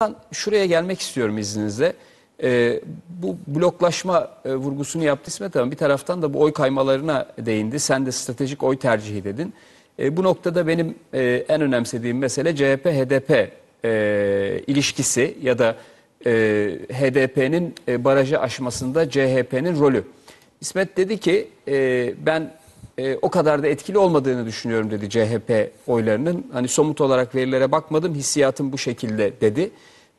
Ben şuraya gelmek istiyorum izninizle. Ee, bu bloklaşma e, vurgusunu yaptı İsmet Hanım. Bir taraftan da bu oy kaymalarına değindi. Sen de stratejik oy tercihi dedin. E, bu noktada benim e, en önemsediğim mesele CHP-HDP e, ilişkisi ya da e, HDP'nin e, barajı aşmasında CHP'nin rolü. İsmet dedi ki e, ben e, o kadar da etkili olmadığını düşünüyorum dedi CHP oylarının. Hani somut olarak verilere bakmadım hissiyatım bu şekilde dedi.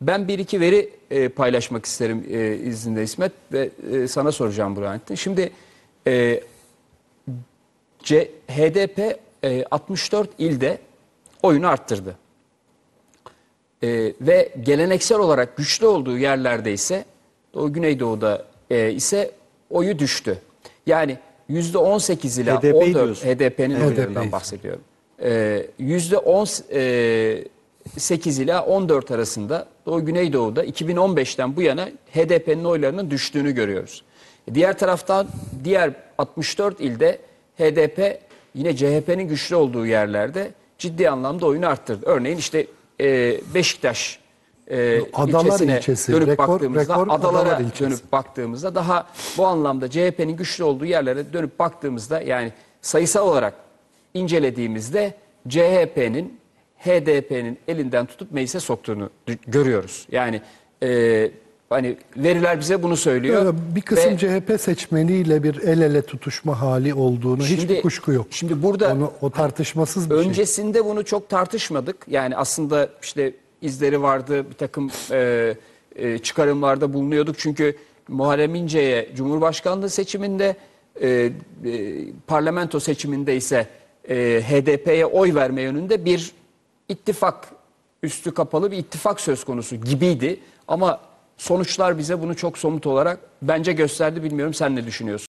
Ben bir iki veri e, paylaşmak isterim e, izninde İsmet ve e, sana soracağım Burhanettin. Şimdi e, C, HDP e, 64 ilde oyunu arttırdı. E, ve geleneksel olarak güçlü olduğu yerlerde ise Doğu Güneydoğu'da e, ise oyu düştü. Yani %18 ile HDP'yi 14 diyorsun. HDP'nin oylarından HDP'yi. bahsediyorum. E, %18 ile 14 arasında Doğu Güneydoğu'da 2015'ten bu yana HDP'nin oylarının düştüğünü görüyoruz. Diğer taraftan diğer 64 ilde HDP yine CHP'nin güçlü olduğu yerlerde ciddi anlamda oyunu arttırdı. Örneğin işte e, Beşiktaş e, Adalar ilçesine ilçesi, dönüp rekor- baktığımızda rekor adalara Adalar ilçesi. dönüp baktığımızda daha bu anlamda CHP'nin güçlü olduğu yerlere dönüp baktığımızda yani sayısal olarak incelediğimizde CHP'nin HDP'nin elinden tutup meclise soktuğunu görüyoruz. Yani e, hani veriler bize bunu söylüyor. Böyle bir kısım Ve CHP seçmeniyle bir el ele tutuşma hali olduğunu hiçbir Şimdi- kuşku yok. şimdi burada- Onu, o tartışmasız bir şey. Öncesinde bunu çok tartışmadık. Yani aslında işte izleri vardı, bir takım e, e, çıkarımlarda bulunuyorduk. Çünkü Muharrem İnce'ye Cumhurbaşkanlığı seçiminde, e, e, parlamento seçiminde ise e, HDP'ye oy verme yönünde bir ittifak, üstü kapalı bir ittifak söz konusu gibiydi. Ama sonuçlar bize bunu çok somut olarak bence gösterdi. Bilmiyorum sen ne düşünüyorsun?